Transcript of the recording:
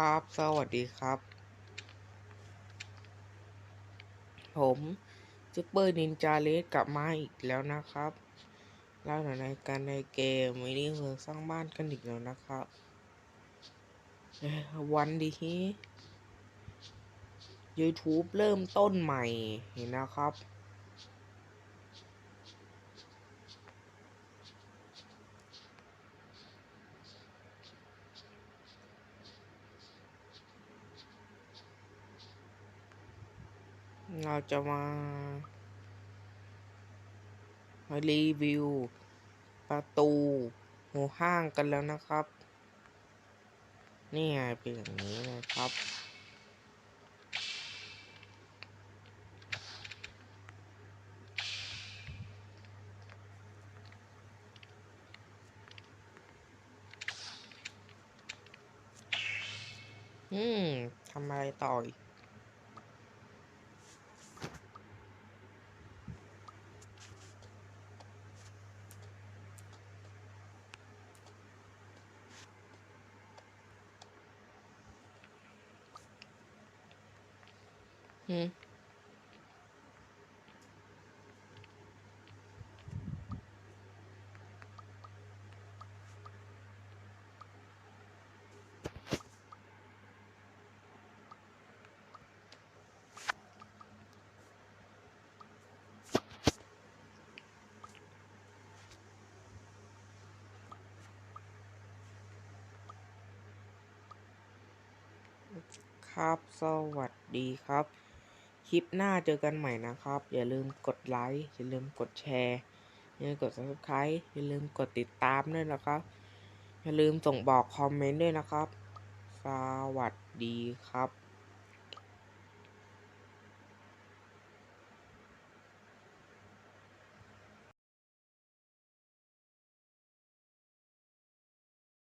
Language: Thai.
ครับ สวัสดีครับ ผมซูเปอร์นินจาเลสกลับมาอีกแล้วนะครับแล้วในการในเกมมินิเมืองสร้างบ้านกันอีกแล้วนะครับ วันดีฮี YouTube เริ่มต้นใหม่เห็นนะครับ เราจะมา มารีวิว ประตูหัวห้างกันแล้วนะครับ นี่ไงเป็นอย่างนี้นะครับ อืมทำอะไรต่ออีก อืมครับ สวัสดีครับ ลิปหน้าเจอกันใหม่นะครับ อย่าลืมกดไลค์อย่าลืมกดแชร์อย่าลืมกด subscribe อย่าลืมกดติดตามด้วยนะครับ อย่าลืมส่งบอกคอมเมนต์ด้วยนะครับ สวัสดีครับ